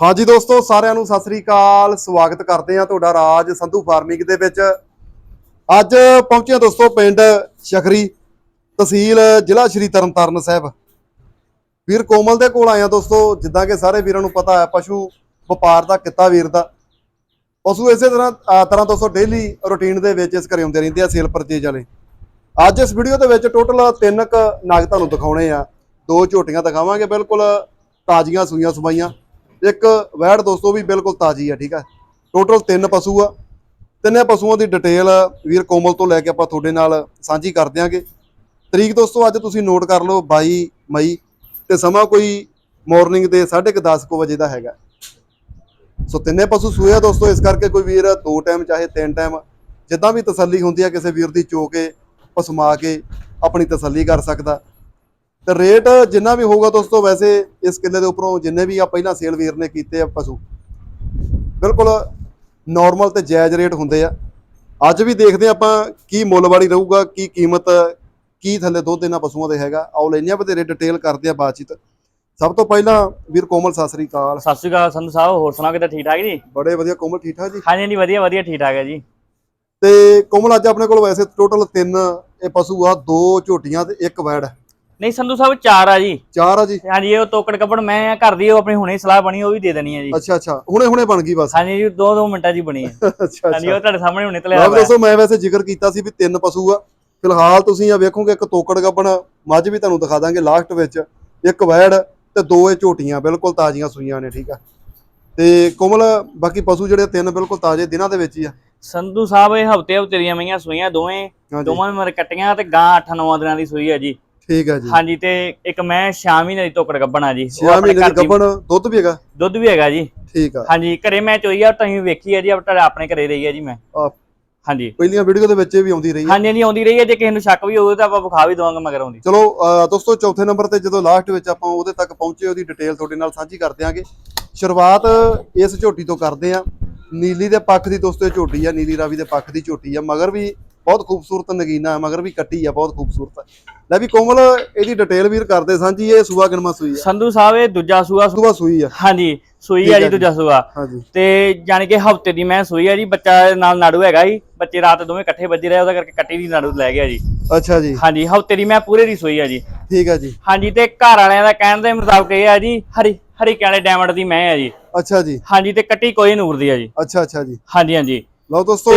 ਹਾਂਜੀ ਦੋਸਤੋ, ਸਾਰਿਆਂ ਨੂੰ ਸਤਿ ਸ੍ਰੀ ਅਕਾਲ। ਸਵਾਗਤ ਕਰਦੇ ਹਾਂ ਤੁਹਾਡਾ ਰਾਜ ਸੰਧੂ ਫਾਰਮਿੰਗ ਦੇ ਵਿੱਚ। ਅੱਜ ਪਹੁੰਚਿਆ ਦੋਸਤੋ ਪਿੰਡ ਸ਼ਖਰੀ ਤਹਿਸੀਲ ਜ਼ਿਲ੍ਹਾ ਸ਼੍ਰੀ ਤਰਨਤਾਰਨ ਸਾਹਿਬ। ਵੀਰ ਕੋਮਲ ਦੇ ਕੋਲ ਆਏ ਹਾਂ ਦੋਸਤੋ, ਜਿੱਦਾਂ ਕਿ ਸਾਰੇ ਵੀਰਾਂ ਨੂੰ ਪਤਾ ਹੈ, ਪਸ਼ੂ ਵਪਾਰ ਦਾ, ਕਿੱਤਾ ਵੀਰ ਦਾ। ਪਸ਼ੂ ਇਸੇ ਤਰ੍ਹਾਂ ਤਰ੍ਹਾਂ ਦੋਸਤੋ ਡੇਲੀ ਰੁਟੀਨ ਦੇ ਵਿੱਚ ਇਸ ਘਰੇ ਆਉਂਦੇ ਰਹਿੰਦੇ ਆ ਸੇਲ ਪਰਚੇਜ ਵਾਲੇ। ਅੱਜ ਇਸ ਵੀਡੀਓ ਦੇ ਵਿੱਚ ਟੋਟਲ ਤਿੰਨ ਕ ਨਾਗ ਤੁਹਾਨੂੰ ਦਿਖਾਉਣੇ ਆ। ਦੋ ਝੋਟੀਆਂ ਦਿਖਾਵਾਂਗੇ, ਬਿਲਕੁਲ ਤਾਜ਼ੀਆਂ ਸੂਈਆਂ ਸਮਾਈਆਂ ਇੱਕ ਵੈੜ ਦੋਸਤੋ ਵੀ ਬਿਲਕੁਲ ਤਾਜ਼ੀ ਆ, ਠੀਕ ਆ। ਟੋਟਲ ਤਿੰਨ ਪਸ਼ੂ ਆ। ਤਿੰਨੇ ਪਸ਼ੂਆਂ ਦੀ ਡਿਟੇਲ ਵੀਰ ਕੋਮਲ ਤੋਂ ਲੈ ਕੇ ਆਪਾਂ ਤੁਹਾਡੇ ਨਾਲ ਸਾਂਝੀ ਕਰ ਦਿਆਂਗੇ। ਤਰੀਕ ਦੋਸਤੋ, ਅੱਜ ਤੁਸੀਂ ਨੋਟ ਕਰ ਲਓ 22 ਮਈ ਤੇ ਸਮਾਂ ਕੋਈ ਮਾਰਨਿੰਗ ਦੇ 10:30 ਕੁ ਵਜੇ ਦਾ ਹੈਗਾ। ਸੋ ਤਿੰਨੇ ਪਸ਼ੂ ਸੂਏ ਆ ਦੋਸਤੋ, ਇਸ ਕਰਕੇ ਕੋਈ ਵੀਰ ਦੋ ਟਾਈਮ ਚਾਹੇ ਤਿੰਨ ਟਾਈਮ ਜਿੱਦਾਂ ਵੀ ਤਸੱਲੀ ਹੁੰਦੀ ਆ, ਕਿਸੇ ਵੀਰ ਦੀ ਚੋ ਕੇ, ਪਸਮਾ ਕੇ ਆਪਣੀ ਤਸੱਲੀ ਕਰ ਸਕਦਾ। ਤੇ ਰੇਟ ਜਿੰਨਾ ਵੀ ਹੋਊਗਾ ਦੋਸਤੋ ਵੈਸੇ ਇਸ ਕਿੱਲੇ ਦੇ ਉੱਪਰੋਂ ਜਿੰਨੇ ਵੀ ਆ ਪਹਿਲਾਂ ਸੇਲ ਵੀਰ ਨੇ ਕੀਤੇ ਆ ਪਸ਼ੂ। ਬਿਲਕੁਲ ਨਾਰਮਲ ਤੇ ਜਾਇਜ਼ ਰੇਟ ਹੁੰਦੇ ਆ। ਅੱਜ ਵੀ ਦੇਖਦੇ ਆਪਾਂ ਕੀ ਮੁੱਲ ਵਾਲੀ ਰਹੂਗਾ ਕੀ ਕੀਮਤ ਕੀ ਥੱਲੇ ਦੁੱਧ ਇਹਨਾਂ ਪਸ਼ੂਆਂ ਦੇ ਹੈਗਾ। ਆਓ ਲੈਣੇ ਆ ਬਥੇਰੇ ਡਿਟੇਲ ਕਰਦੇ ਆ ਬਾਤਚੀਤ। ਸਭ ਤੋਂ ਪਹਿਲਾਂ ਵੀਰ ਕੋਮਲ ਸਤਿ ਸ੍ਰੀ ਅਕਾਲ। ਸਤਿ ਸ਼੍ਰੀ ਅਕਾਲ ਸੰਧੂ ਸਾਹਿਬ ਹੋਰ ਸੁਣਾਓ ਕਿਤੇ ਠੀਕ ਠਾਕ ਜੀ? ਬੜੇ ਵਧੀਆ ਕੋਮਲ ਠੀਕ ਠਾਕ ਜੀ? ਹਾਂਜੀ ਹਾਂਜੀ ਵਧੀਆ ਵਧੀਆ ਠੀਕ ਠਾਕ ਹੈ ਜੀ। ਤੇ ਕੋਮਲ ਅੱਜ ਆਪਣੇ ਕੋਲ ਵੈਸੇ ਟੋਟਲ ਤਿੰਨ ਇਹ ਪਸ਼ੂ ਆ ਦੋ ਝੋਟੀਆਂ ਤੇ ਇੱਕ ਵੈੜ। ਨਹੀਂ ਸੰਧੂ ਸਾਹਿਬ ਚਾਰ ਆ ਜੀ। ਚਾਰ ਆ ਜੀ। ਹਾਂਜੀ ਇਹ ਤੋਕੜ ਕੱਪੜ ਮੈਂ ਆ ਘਰ ਦੀ ਉਹ ਆਪਣੀ ਹੁਣੇ ਸਲਾਹ ਬਣੀ ਉਹ ਵੀ ਦੇ ਦੇਣੀ ਹੈ ਜੀ। ਅੱਛਾ ਅੱਛਾ। ਹੁਣੇ ਹੁਣੇ ਬਣ ਗਈ ਬਸ। ਹਾਂਜੀ ਜੀ ਦੋ ਦੋ ਮਿੰਟਾਂ 'ਚ ਹੀ ਬਣੀ ਹੈ ਅੱਛਾ ਹਾਂਜੀ ਅੱਛਾ ਉਹ ਤੁਹਾਡੇ ਸਾਹਮਣੇ ਹੁਣੇ ਤਲਿਆ ਹੋਇਆ। ਦੋਸਤੋ ਮੈਂ ਵੈਸੇ ਜ਼ਿਕਰ ਕੀਤਾ ਸੀ ਵੀ ਤਿੰਨ ਪਸ਼ੂ ਆ। ਫਿਲਹਾਲ ਤੁਸੀਂ ਆ ਵੇਖੋਗੇ ਇੱਕ ਤੋਕੜ ਗੱਬਣ ਮੱਝ ਵੀ ਤੁਹਾਨੂੰ ਦਿਖਾ ਦਾਂਗੇ ਲਾਸਟ ਵਿੱਚ। ਇੱਕ ਵੈੜ ਤੇ ਦੋ ਇਹ ਝੋਟੀਆਂ ਬਿਲਕੁਲ ਤਾਜ਼ੀਆਂ ਸੂਈਆਂ ਨੇ ਠੀਕ ਆ। ਤੇ ਕੋਮਲ ਬਾਕੀ ਪਸ਼ੂ ਜਿਹੜੇ ਤਿੰਨ ਬਿਲਕੁਲ ਤਾਜ਼ੇ ਦਿਨਾਂ ਦੇ ਵਿੱਚ ਹੀ ਆ। ਸੰਧੂ ਸਾਹਿਬ ਇਹ ਹਫ਼ਤੇ ਹਫ਼ਤੇ ਦੀਆਂ ਮਈਆਂ ਸੂਈਆਂ ਦੋਵੇਂ ਹਾਂਜੀ। ਦੋਵਾਂ ਮਰ ਕੱਟੀਆਂ ਤੇ ਗਾਂ 8-9 ਦਿਨਾਂ ਦੀ ਸੂਈ ਹੈ ਜੀ। ਠੀਕ ਹੈ ਜੀ। ਹਾਂਜੀ ਤੇ ਇੱਕ ਮੈਂ ਸ਼ਾਮ ਹੀ ਦੀ ਗੱਬਣਾ ਜੀ। ਉਹ 6 ਆਪਣੇ ਮਹੀਨੇ ਦੀ ਗੱਬਣ ਦੁੱਧ ਵੀ ਹੈਗਾ? ਦੁੱਧ ਵੀ ਹੈਗਾ ਜੀ। ਠੀਕ ਆ। ਹਾਂਜੀ ਘਰੇ ਮੈਂ ਚੋਈ ਆ ਤੁਸੀਂ ਵੇਖੀ ਹੈ ਜੀ ਆਪਣੇ ਘਰੇ ਰਹੀ ਹੈ ਜੀ ਮੈਂ। ਆ, ਹਾਂਜੀ। ਪਹਿਲੀਆਂ ਵੀਡੀਓ ਦੇ ਵਿੱਚ ਵੀ ਆਉਂਦੀ ਰਹੀ ਆ। ਹਾਂਜੀ ਹਾਂਜੀ ਆਉਂਦੀ ਰਹੀ ਹੈ ਜੇ ਕਿਸੇ ਨੂੰ ਸ਼ੱਕ ਵੀ ਹੋਵੇ ਤਾਂ ਆਪਾਂ ਵਿਖਾ ਵੀ ਦਵਾਂਗੇ ਮਗਰ ਆਉਂਦੀ। ਚਲੋ ਦੋਸਤੋ ਚੌਥੇ ਨੰਬਰ ਤੇ ਜਦੋਂ ਲਾਸਟ ਵਿੱਚ ਆਪਾਂ ਉਹਦੇ ਤੱਕ ਪਹੁੰਚੇ ਉਹਦੀ ਡਿਟੇਲ ਤੁਹਾਡੇ ਨਾਲ ਸਾਂਝੀ ਕਰ ਦਿਆਂਗੇ। ਸ਼ੁਰੂਆਤ ਇਸ ਝੋਟੀ ਤੋਂ ਕਰਦੇ ਆ। ਨੀਲੀ ਦੇ ਪੱਖ ਦੀ ਦੋਸਤੋ ਇਹ ਝੋਟੀ ਆ ਨੀਲੀ ਰਾਵੀ ਦੇ ਪੱਖ ਦੀ ਝੋਟੀ ਆ। ਮਗਰ ਵੀ ਬਹੁਤ ਖੂਬਸੂਰਤ ਨਗੀਨਾ ਹੈ ਮਗਰ ਵੀ ਕੱਟੀ ਆ ਬਹੁਤ ਖੂਬਸੂਰਤ ਲੈ ਵੀ ਕੋਮਲ ਇਹਦੀ ਡਿਟੇਲ ਵੀਰ ਕਰਦੇ ਸਾਂਝੀ ਇਹ ਸੂਆ ਗਨਮਾ ਸੂਈ ਆ? ਸੰਧੂ ਸਾਹਿਬ ਇਹ ਦੂਜਾ ਸੂਆ ਸੂਆ ਸੂਈ ਆ। ਹਾਂਜੀ ਸੂਈ ਜੀ। ਦੂਜਾ ਸੂਆ। ਹਾਂਜੀ। ਤੇ ਜਾਣੀ ਕਿ ਹਫ਼ਤੇ ਦੀ ਮੈਂ ਸੂਈ ਆ ਜੀ ਬੱਚਾ ਨਾਲ ਨਾੜੂ ਹੈਗਾ ਜੀ ਬੱਚੇ ਰਾਤ ਦੋਵੇਂ ਇਕੱਠੇ ਵੱਜੇ ਰਹੇ ਉਹਦਾ ਕਰਕੇ ਕੱਟੀ ਦੀ ਨਾੜੂ ਲੈ ਗਿਆ ਜੀ। ਅੱਛਾ ਜੀ। ਹਾਂਜੀ ਹਫ਼ਤੇ ਦੀ ਮੈਂ ਪੂਰੇ ਦੀ ਸੂਈ ਆ ਜੀ। ਠੀਕ ਆ ਜੀ। ਹਾਂਜੀ ਤੇ ਘਰ ਵਾਲਿਆਂ ਦਾ ਕਹਿਣ ਦੇ ਮੁਤਾਬਕ ਇਹ ਆ ਜੀ ਹਰੀ ਹਰੀਕੇ ਵਾਲੇ ਡਾਇਮੰਡ ਦੀ ਮੈਂ ਆ ਜੀ। ਅੱਛਾ ਜੀ। ਹਾਂਜੀ ਤੇ ਕੱਟੀ ਕੋਈ ਨੂਰ ਦੀ ਆ ਜੀ। ਅੱਛਾ ਅੱਛਾ ਜੀ। ਹਾਂਜੀ ਹਾਂਜੀ। ਲਓ ਦੋਸਤੋ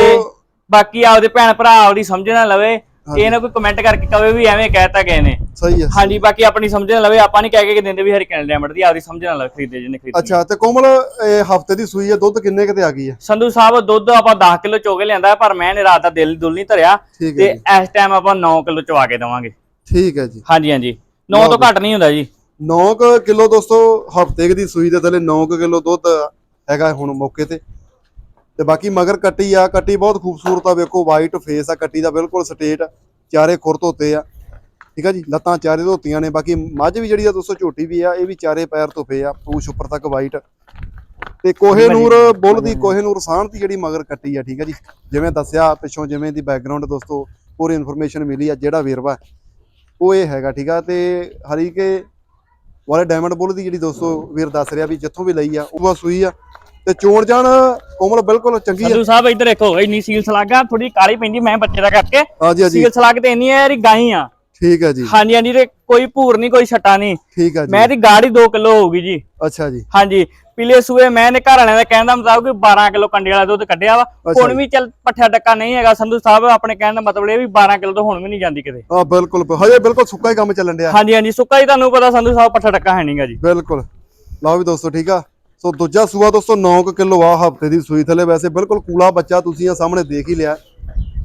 ਬਾਕੀ ਆਪਦੇ ਭੈਣ ਭਰਾ ਆਪਦੀ ਸਮਝ ਨਾ ਲਵੇ ਕਿ ਇਹਨਾਂ ਕੋਈ ਕਮੈਂਟ ਕਰਕੇ ਕਵੇ ਵੀ ਐਵੇਂ ਕਹਿਤਾ ਗਏ ਨੇ। ਸਹੀ ਆ ਹਾਂਜੀ ਬਾਕੀ ਆਪਣੀ ਸਮਝ ਨਾ ਲਵੇ ਆਪਾਂ ਨਹੀਂ ਕਹਿ ਕੇ ਕਿ ਦਿੰਦੇ ਵੀ ਹਰੀਕੇ ਵਾਲੇ ਡਾਇਮੰਡ ਦੀ ਆਪਦੀ ਸਮਝ ਨਾਲ ਖਰੀਦੇ ਜਿਹਨੇ ਖਰੀਦੀ ਅੱਛਾ ਤੇ ਕੋਮਲ ਇਹ ਹਫ਼ਤੇ ਦੀ ਸੂਈ ਆ ਦੁੱਧ ਕਿੰਨੇ ਕਿਤੇ ਆ ਗਈ ਆ ਸੰਧੂ ਸਾਹਿਬ ਦੁੱਧ ਆਪਾਂ 10 ਕਿਲੋ ਚੋਗੇ ਲਿਆਂਦਾ ਪਰ ਮੈਂ ਨੇ ਰਾਤ ਦਾ ਦਿਲ ਦੁੱਲ ਨਹੀਂ ਧਰਿਆ ਤੇ ਹੈ ਇਸ ਟਾਈਮ ਆਪਾਂ 9 ਕਿਲੋ ਚਵਾ ਕੇ ਦਵਾਂਗੇ। ਠੀਕ ਹੈ ਜੀ। ਹਾਂਜੀ ਹਾਂਜੀ। 9 ਤੋਂ ਘੱਟ ਨਹੀਂ ਹੁੰਦਾ ਜੀ। 9 ਕਿਲੋ ਦੋਸਤੋ ਹਫ਼ਤੇ ਦੀ ਸੂਈ ਦੇ ਥੱਲੇ 9 ਕਿਲੋ ਦੁੱਧ ਹੈਗਾ ਹੁਣ ਮੌਕੇ ਤੇ। ਤੇ ਬਾਕੀ ਮਗਰ ਕੱਟੀ ਆ ਕੱਟੀ ਬਹੁਤ ਖੂਬਸੂਰਤ ਆ ਵੇਖੋ ਵਾਈਟ ਫੇਸ ਆ ਕੱਟੀ ਦਾ ਬਿਲਕੁਲ ਸਟੇਟ ਚਾਰੇ ਖੁਰ ਧੋਤੇ ਆ। ਠੀਕ ਆ ਜੀ ਲੱਤਾਂ ਚਾਰੇ ਧੋਤੀਆਂ ਨੇ ਬਾਕੀ ਮੱਝ ਵੀ ਜਿਹੜੀ ਆ ਦੋਸਤੋ ਝੋਟੀ ਵੀ ਆ ਇਹ ਵੀ ਚਾਰੇ ਪੈਰ ਧੋਪੇ ਆ ਪੂਛ ਉੱਪਰ ਤੱਕ ਵਾਈਟ ਤੇ ਕੋਹੇ ਨੂਰ ਬੁੱਲ ਦੀ ਕੋਹੇ ਨੂਰ ਸਾਹਣ ਦੀ ਜਿਹੜੀ ਮਗਰ ਕੱਟੀ ਆ ਠੀਕ ਆ ਜੀ। ਜਿਵੇਂ ਦੱਸਿਆ ਪਿੱਛੋਂ ਜਿਵੇਂ ਦੀ ਬੈਕਗ੍ਰਾਉਂਡ ਦੋਸਤੋ ਪੂਰੀ ਇਨਫੋਰਮੇਸ਼ਨ ਮਿਲੀ ਆ ਜਿਹੜਾ ਵੇਰਵਾ। ਉਹ ਇਹ ਹੈਗਾ ਠੀਕ ਆ ਤੇ ਹਰੀਕੇ ਵਾਲੇ ਡਾਇਮੰਡ ਬੁੱਲ ਦੀ ਜਿਹੜੀ ਦੋਸਤੋ ਵੀਰ ਦੱਸ ਰਿਹਾ ਵੀ ਜਿੱਥੋਂ ਵੀ ਲਈ ਆ ਉਹ ਸੂਈ ਆ। ਤੇ ਚੋਣ ਜਾਣ ਕੋਮਲ ਬਿਲਕੁਲ ਚੰਗੀ ਆ। ਸੰਧੂ ਸਾਹਿਬ ਇੱਧਰ ਦੇਖੋ ਇੰਨੀ ਸੀਲ ਸਲਾਗਾ ਥੋੜੀ ਕਾਲੀ ਪੈਂਦੀ ਮੈਂ ਬੱਚੇ ਦਾ ਕਰਕੇ। ਹਾਂਜੀ ਹਾਂਜੀ। ਸੀਲ ਸਲਾਗ ਤੇ ਇੰਨੀ ਹੈ ਯਾਰੀ ਗਾਈ ਆ। ਠੀਕ ਹੈ ਜੀ। ਹਾਂਜੀ ਹਾਂਜੀ ਤੇ ਕੋਈ ਭੂਰ ਨਹੀਂ ਕੋਈ ਛਟਾ ਨਹੀਂ। ਠੀਕ ਹੈ ਜੀ। ਮੈਂ ਦੀ ਗਾੜੀ 2 ਕਿਲੋ ਹੋਊਗੀ ਜੀ। ਅੱਛਾ ਜੀ। ਹਾਂਜੀ ਪਿਲੇ ਸੂਏ ਮੈਂ ਨੇ ਘਰ ਵਾਲਿਆਂ ਦਾ ਕਹਿਣ ਦਾ ਮਤਲਬ ਕਿ 12 ਕਿਲੋ ਕੰਡੇ ਵਾਲਾ ਦੁੱਧ ਕੱਢਿਆ ਵਾ। ਹੁਣ। ਵੀ ਚੱਲ ਪੱਠਿਆ ਡੱਕਾ ਨਹੀਂ ਹੈਗਾ ਸੰਧੂ ਸਾਹਿਬ ਆਪਣੇ ਕਹਿਣ ਦਾ ਮਤਲਬ ਇਹ ਵੀ 12 ਕਿਲੋ ਤੋਂ ਹੁਣ ਵੀ ਨਹੀਂ ਜਾਂਦੀ ਕਿਤੇ। ਹਾਂ ਬਿਲਕੁਲ ਹਜੇ ਬਿਲਕੁਲ ਸੁੱਕਾ ਹੀ ਕੰਮ ਚੱਲਣ ਡਿਆ। ਹਾਂਜੀ ਹਾਂਜੀ ਸੁੱਕਾ ਹੀ ਤੁਹਾਨੂੰ ਪਤਾ ਸੰਧੂ ਸਾਹਿਬ ਪੱਠਾ ਡੱਕਾ ਹੈ ਨਹੀਂਗਾ ਜੀ। ਬਿਲਕੁਲ। ਲਓ ਵੀ ਦੋਸਤੋ ਠੀਕ ਆ? ਸੋ ਦੂਜਾ ਸੂਆ ਦੋਸਤੋ 9 ਕਿਲੋ ਆ ਹਫ਼ਤੇ ਦੀ ਸੂਈ ਥੱਲੇ ਵੈਸੇ ਬਿਲਕੁਲ ਕੂਲਾ ਬੱਚਾ ਤੁਸੀਂ ਆ ਸਾਹਮਣੇ ਦੇਖ ਹੀ ਲਿਆ।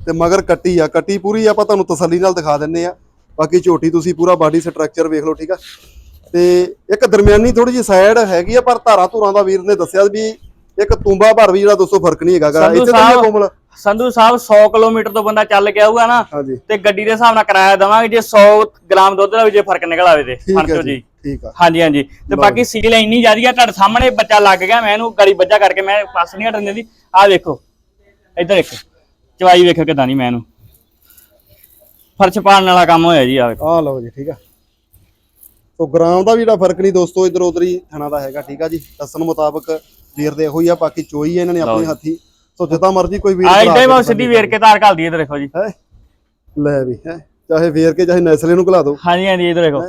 ਤੇ ਮਗਰ ਕੱਟੀ ਆ ਕੱਟੀ ਪੂਰੀ ਆਪਾਂ ਤੁਹਾਨੂੰ ਤਸੱਲੀ ਨਾਲ ਦਿਖਾ ਦਿੰਨੇ ਆ। ਬਾਕੀ ਝੋਟੀ ਤੁਸੀਂ ਪੂਰਾ ਬਾਡੀ ਸਟਰਕਚਰ ਵੇਖ ਲਓ ਠੀਕ ਆ? ਤੇ ਇੱਕ ਦਰਮਿਆਨੀ ਥੋੜੀ ਜਿਹੀ ਸਾਈਡ ਹੈਗੀ ਆ ਪਰ ਧਾਰਾਂ ਧੁਰਾਂ ਦਾ ਵੀਰ ਨੇ ਦੱਸਿਆ ਵੀ ਇੱਕ ਤੁੰਬਾ ਭਰ ਵੀ ਜਿਹੜਾ ਦੋਸਤੋ ਫ਼ਰਕ ਨਹੀਂ ਹੈਗਾ ਇੱਥੇ ਤਾਂ ਕੋਮਲ। ਸੰਧੂ ਸਾਹਿਬ 100 ਕਿਲੋਮੀਟਰ ਤੋਂ ਬੰਦਾ ਚੱਲ ਕੇ ਆਊਗਾ ਨਾ ਤੇ ਗੱਡੀ ਦੇ ਹਿਸਾਬ ਨਾਲ ਕਿਰਾਇਆ ਦੇਵਾਂਗੇ ਜੇ 100 ਗ੍ਰਾਮ ਦੁੱਧ ਦਾ ਵੀ ਜੇ ਫ਼ਰਕ ਨਿਕਲ ਆਵੇ ਤੇ ਫ਼ਰਕ ਜੀ। ਜੀ। ਠੀਕ ਆ। ਹਾਂਜੀ ਹਾਂਜੀ। ਤੇ ਬਾਕੀ ਸੀਲ ਇੰਨੀ ਜ਼ਿਆਦੀ ਆ ਤੁਹਾਡੇ ਸਾਹਮਣੇ ਬੱਚਾ ਲੱਗ ਗਿਆ ਮੈਂ ਇਹਨੂੰ ਗਲੀ ਬੱਜਾ ਕਰਕੇ ਮੈਂ ਪਾਸ ਨਹੀਂ ਹਟਣ ਦਿੰਦੀ। ਆਹ ਵੇਖੋ ਇੱਧਰ ਦੇਖੋ ਚਵਾਈ ਵੇਖੋ ਕਿਦਾਂ ਨਹੀਂ ਮੈਂ ਇਹਨੂੰ। ਫਰਸ਼ ਪਾਣ ਵਾਲਾ ਕੰਮ ਹੋਇਆ ਜੀ ਆ ਵੇਖੋ। ਆ ਲਓ ਜੀ ਠੀਕ ਆ। ਸੋ ਗ੍ਰਾਮ ਦਾ ਵੀ ਜਿਹੜਾ ਫ਼ਰਕ ਨਹੀਂ ਦੋਸਤੋ ਇਧਰ ਉਧਰ ਹੀ ਥਣਾ ਦਾ ਹੈਗਾ ਠੀਕ ਆ ਜੀ। ਦੱਸਣ ਮੁਤਾਬਕ ਵੀਰ ਦੇ ਇਹੋ ਹੀ ਆ ਬਾਕੀ ਚੋਈ ਇਹਨਾਂ ਨੇ ਆਪਣੇ। ਹੱਥੀ। ਸੋ ਜਿੱਦਾਂ ਮਰਜ਼ੀ ਕੋਈ ਵੀਰ ਆ ਭਰਾ ਇਦਾਂ ਹੀ ਕੇ ਬਾ ਤਸੱਲੀ ਸਿੱਧੀ ਵੇਰ ਕੇ ਤਾਰ ਘੱਲਦੀ ਇੱਧਰ ਦੇਖੋ ਜੀ। ਲੈ ਵੀ ਹੈ? ਚਾਹੇ ਵੇਰ ਕੇ ਚਾਹੇ ਨੈਸਲੇ ਨੂੰ ਘਲਾ ਦਿਓ। ਹਾਂਜੀ ਹਾਂਜੀ ਇੱਧਰ ਦੇਖੋ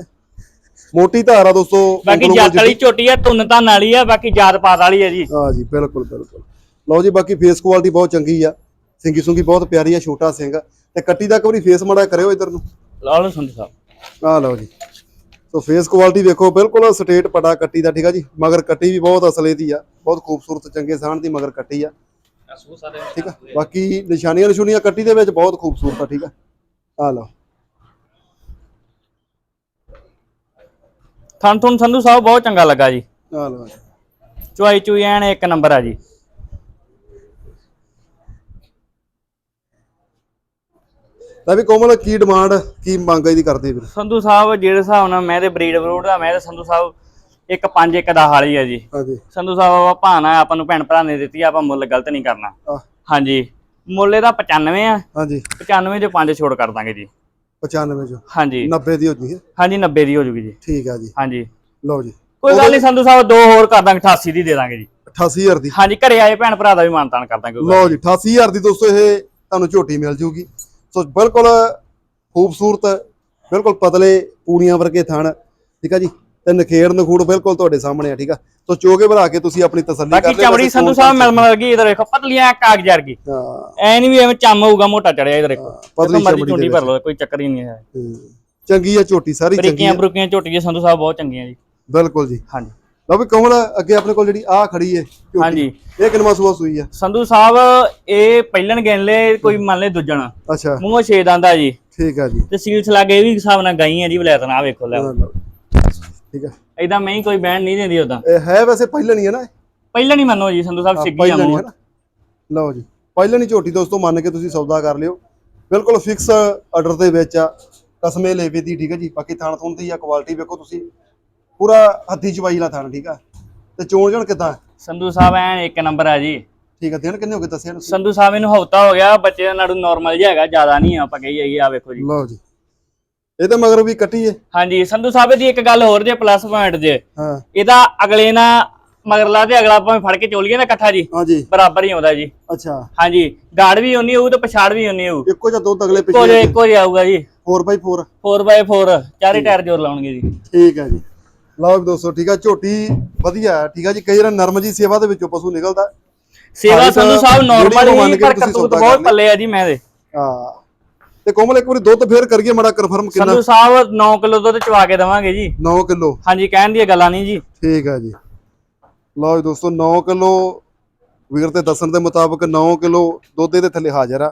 ਮੋਟੀ ਧਾਰ ਆ ਦੋਸਤੋ ਬਾਕੀ ਜੱਤ ਵਾਲੀ ਝੋਟੀ ਆ ਤੁੰਨ ਧਨ ਵਾਲੀ ਆ ਬਾਕੀ ਜਾਤ ਪਾਤ ਵਾਲੀ ਆ ਜੀ। ਹਾਂ ਜੀ ਬਿਲਕੁਲ ਬਿਲਕੁਲ। ਲਓ ਜੀ ਬਾਕੀ ਫੇਸ ਕੁਆਲਿਟੀ ਬਹੁਤ ਚੰਗੀ ਆ। ਸਿੰਗੀ ਸੁੰਗੀ ਬਹੁਤ ਪਿਆਰੀ ਆ ਛੋਟਾ ਸਿੰਘ ਤੇ ਕੱਟੀ ਦਾ ਇੱਕ ਵਾਰੀ ਫੇਸ ਮੜਾ ਕਰਿਓ ਇਧਰ ਨੂੰ। ਲਾ ਲਓ ਸੰਧੂ ਸਾਹਿਬ। ਆ ਲਓ ਜੀ। ਸੋ ਫੇਸ ਕੁਆਲਿਟੀ ਵੇਖੋ ਬਿਲਕੁਲ ਸਟੇਟ ਪਟਾ ਕੱਟੀ ਦਾ ਠੀਕ ਆ ਜੀ? ਮਗਰ ਕੱਟੀ ਵੀ ਬਹੁਤ ਅਸਲੇ ਦੀ ਆ। ਬਹੁਤ ਖੂਬਸੂਰਤ ਚੰਗੇ ਸਾਹਣ ਦੀ ਮਗਰ ਕੱਟੀ ਆ। ਠੀਕ ਆ? ਬਾਕੀ ਨਿਸ਼ਾਨੀਆਂ ਨਿਸ਼ੂਨੀਆਂ ਕੱਟੀ ਦੇ ਵਿੱਚ ਬਹੁਤ ਖੂਬਸੂਰਤ ਆ ਠੀਕ ਆ? ਆ ਲਓ। ਥਣ ਥਣ ਸੰਧੂ ਸਾਹਿਬ ਬਹੁਤ ਚੰਗਾ ਲੱਗਾ ਜੀ। ਆ ਲਓ। ਚੁਆਈ ਚੁਈ ਐਨ ਇੱਕ ਨੰਬਰ ਆ ਜੀ। ਲੈ ਵੀ ਕੋਮਲ ਕੀ ਡਿਮਾਂਡ ਕੀ ਮੰਗ ਇਹਦੀ ਕਰਦੇ ਵੀਰ ਸੰਧੂ ਸਾਹਿਬ ਜਿਹੜੇ ਹਿਸਾਬ ਨਾਲ ਮੈਂ ਤੇ ਬਰੀਡ ਬਰੂਡ ਦਾ ਮੈਂ ਤੇ ਸੰਧੂ ਸਾਹਿਬ ਇੱਕ ਪੰਜ ਇੱਕ ਦਾ ਹਾਲੀ ਆ ਜੀ। ਹਾਂਜੀ। ਸੰਧੂ ਸਾਹਿਬ ਭਾਣਾ ਆਪਾਂ ਨੂੰ ਭੈਣ ਭਰਾ ਨੇ ਦਿੱਤੀ ਆ, ਆਪਾਂ ਮੁੱਲ ਗਲਤ ਨਹੀਂ ਕਰਨਾ। ਆ ਹਾਂਜੀ। ਮੁੱਲ ਇਹਦਾ 95 ਆ। ਹਾਂਜੀ। 95 ਚ ਪੰਜ ਛੋੜ ਕਰ ਦਾਂਗੇ ਜੀ। 95 ਜੋ ਹਾਂਜੀ। 90 ਦੀ ਹੋ ਜੀ ਹਾਂਜੀ 90 ਦੀ ਹੋ ਜੂਗੀ ਜੀ। ਠੀਕ ਆ ਜੀ। ਹਾਂਜੀ। ਲਓ ਜੀ। ਕੋਈ ਗੱਲ ਨਹੀਂ ਸੰਧੂ ਸਾਹਿਬ ਦੋ ਹੋਰ ਕਰ ਦਾਂਗੇ 88 ਦੀ ਦੇ ਦਾਂਗੇ ਜੀ। 88000 ਦੀ। ਹਾਂਜੀ ਘਰੇ ਆਏ ਭੈਣ ਭਰਾ ਦਾ ਵੀ ਮਾਨਤਾਨ ਕਰ ਦਾਂਗੇ ਕੋਈ ਗੱਲ ਲਓ ਜੀ 88000 ਦੀ ਦੋਸਤੋ ਇਹ ਤੁਹਾਨੂੰ ਝੋਟੀ ਮਿਲ ਜੂਗੀ। ਸੋ ਬਿਲਕੁਲ ਖੂਬਸੂਰਤ ਬਿਲਕੁਲ ਪਤਲੇ ਪੂੜੀਆਂ ਵਰਗੇ ਥਣ। ਠੀਕ ਆ ਜੀ? ਤੇ ਨਖੇੜ ਨਖੂੜ ਬਿਲਕੁਲ ਤੁਹਾਡੇ ਸਾਹਮਣੇ ਆ ਠੀਕ ਆ? ਸੋ ਚੋਗੇ ਭਰਾ ਕੇ ਤੁਸੀਂ ਆਪਣੀ ਤਸੱਲੀ ਕਰ ਬਾਕੀ ਲਿਓ ਚਮੜੀ ਸੰਧੂ ਸਾਹਿਬ ਮਿਲ ਮਿਲ ਗਈ ਇਧਰ ਦੇਖੋ ਪਤਲੀਆਂ ਕਾਗਜ਼ ਵਰਗੀ ਹਾਂ। ਐ ਨਹੀਂ ਵੀ ਐਵੇਂ ਚੰਮ ਹੋਊਗਾ ਮੋਟਾ ਚੜਿਆ ਇਧਰ ਦੇਖੋ ਪਤਲੀ ਚਮੜੀ ਭਰ ਲਓ ਕੋਈ ਚੱਕਰ ਹੀ ਨਹੀਂ ਹੈ। ਚੰਗੀ ਆ ਝੋਟੀ ਸਾਰੀ ਚੰਗੀ ਬਰੀਕੀਆਂ ਆ। ਬਰੂਕੀਆਂ ਝੋਟੀਆਂ ਸੰਧੂ ਸਾਹਿਬ ਬਹੁਤ ਚੰਗੀਆਂ ਜੀ। ਬਿਲਕੁਲ ਜੀ। ਹਾਂਜੀ। ਲਓ ਵੀ ਕਮਲ ਅੱਗੇ ਆਪਣੇ ਕੋਲ ਜਿਹੜੀ ਆ ਖੜੀ ਏ ਹਾਂਜੀ। ਇਹ ਕਿੰਨਵਾਂ ਸੂਆ ਸੂਈ ਆ? ਸੰਧੂ ਸਾਹਿਬ ਇਹ ਪਹਿਲਣ ਗਿਣ ਲੈ ਕੋਈ ਮੰਨ ਲੈ ਦੁੱਜਣ। ਅੱਛਾ। ਮੂੰਹੋਂ ਛੇ ਦੰਦਾ ਜੀ। ਠੀਕ ਆ ਜੀ। ਤੇ ਸੀਲਸ ਲਾਗੇ ਵੀ ਹਿਸਾਬ ਨਾਲ ਗਈ ਆ ਜੀ ਵਲੈਤਨ ਆ ਵੇਖੋ ਲੈ। ਠੀਕ ਆ। ਇਦਾਂ ਮੈਂ ਹੀ ਕੋਈ ਬੈਂਡ ਨਹੀਂ ਦਿੰਦੀ ਉਦਾਂ ਇਹ ਹੈ ਵੈਸੇ ਪਹਿਲਾਂ ਨਹੀਂ ਹੈ ਨਾ ਇਹ? ਪਹਿਲਾਂ ਨਹੀਂ ਮੰਨੋ ਜੀ ਸੰਧੂ ਸਾਹਿਬ ਹਾਂ, ਸਿੱਗੀ ਆ ਪਹਿਲਾਂ ਨਹੀਂ ਮੂੰਹ। ਹੈ ਨਾ। ਲਓ ਜੀ ਪਹਿਲਾਂ ਨਹੀਂ ਝੋਟੀ ਦੋਸਤੋ ਮੰਨ ਕੇ ਤੁਸੀਂ ਸੌਦਾ ਕਰ ਲਿਓ। ਬਿਲਕੁਲ ਫਿਕਸ ਆਰਡਰ ਦੇ ਵਿੱਚ ਆ। ਕਸਮੇ ਲੇਵੇ ਦੀ ਠੀਕ ਹੈ ਜੀ। ਬਾਕੀ ਥਾਣ ਥੁਣ ਦੀ ਆ ਕੁਆਲਿਟੀ ਵੇਖੋ ਤੁਸੀਂ। ਪੂਰਾ ਹੱਥੀ ਚਵਾਈ ਵਾਲਾ ਥਾਣ ਠੀਕ ਆ। ਤੇ ਚੋਣ ਜਣ ਕਿਦਾਂ? ਸੰਧੂ ਸਾਹਿਬ ਐਨ ਇੱਕ ਨੰਬਰ ਆ ਜੀ। ਠੀਕ ਆ ਦਿਨ ਕਿੰਨੇ ਹੋ ਗਏ ਦੱਸਿਆ ਤੁਸੀਂ? ਸੰਧੂ ਸਾਹਿਬ ਇਹਨੂੰ ਹਫਤਾ ਹੋ ਗਿਆ ਬੱਚੇ ਦਾ ਨਾੜੂ ਨਾਰਮਲ ਜਿਹਾ ਹੈਗਾ ਜ਼ਿਆਦਾ ਨਹੀਂ ਆ, ਆਪਾਂ ਕਹੀ ਜਾਈਏ ਆ ਵੇਖੋ ਜੀ। ਲਓ ਜੀ। ਇਹਦੇ ਮਗਰ ਵੀ ਕੱਟੀ ਏ। ਹਾਂਜੀ ਸੰਧੂ ਸਾਹਿਬ ਦੀ ਇੱਕ ਗੱਲ ਹੋਰ ਜੇ ਪਲੱਸ ਪੁਆਇੰਟ ਜੇ। ਹਾਂ। ਇਹਦਾ ਅਗਲੇ ਨਾ ਮਗਰਲਾ ਤੇ ਅਗਲਾ ਭਾਵੇਂ ਫੜ ਕੇ ਚੋਲੀਏ ਨਾ ਇਕੱਠਾ ਜੀ। ਹਾਂਜੀ ਬਰਾਬਰ ਹੀ ਆਉਂਦਾ ਜੀ। ਅੱਛਾ। ਹਾਂਜੀ ਗਾੜ ਵੀ ਉਨੀ ਹੋਊ ਤੇ ਪਛਾੜ ਵੀ ਉਨੀ ਹੋਊ। ਇੱਕੋ ਜਿਹਾ ਦੁੱਧ ਅਗਲੇ ਇੱਕੋ ਪਿੱਛੇ ਜਿਹਾ ਇੱਕੋ ਜਿਹਾ ਆਊਗਾ ਜੀ। 4x4 4x4 ਚਾਰੇ ਟਾਇਰ ਜੋਰ ਲਾਉਣਗੇ ਜੀ। ਠੀਕ ਹੈ ਜੀ। ਲਓ ਦੋਸਤੋ ਠੀਕ ਆ ਝੋਟੀ ਵਧੀਆ ਠੀਕ ਆ ਜੀ। ਕਈ ਵਾਰ ਨਰਮ ਜੀ ਸੇਵਾ ਦੇ ਵਿੱਚੋਂ ਪਸ਼ੂ ਨਿਕਲਦਾ। ਸੇਵਾ ਸੰਧੂ ਤਾਂ ਸਾਹਿਬ ਨਾਰਮਲ ਹੀ ਪਰ ਕਰਤੂਤ ਬਹੁਤ ਪੱਲੇ ਆ ਜੀ ਮੈਂ ਦੇ। ਹਾਂ। ਤੇ ਕੋਮਲ ਇੱਕ ਵਾਰੀ ਦੁੱਧ ਫੇਰ ਕਰੀਏ ਮਾੜਾ ਕਨਫਰਮ ਕਿੰਨਾ? ਸੰਧੂ ਸਾਹਿਬ 9 ਕਿਲੋ ਦੁੱਧ ਚਵਾ ਕੇ ਦੇਵਾਂਗੇ ਜੀ। 9 ਕਿਲੋ। ਹਾਂਜੀ ਕਹਿਣ ਦੀਆਂ ਗੱਲਾਂ ਨਹੀਂ ਜੀ। ਠੀਕ ਹੈ ਜੀ। ਲਓ ਜੀ ਦੋਸਤੋ 9 ਕਿਲੋ ਵੀਰ ਤੇ ਦੱਸਣ ਦੇ ਮੁਤਾਬਕ 9 ਕਿਲੋ ਦੁੱਧ ਦੇ ਥੱਲੇ ਹਾਜ਼ਰ ਆ।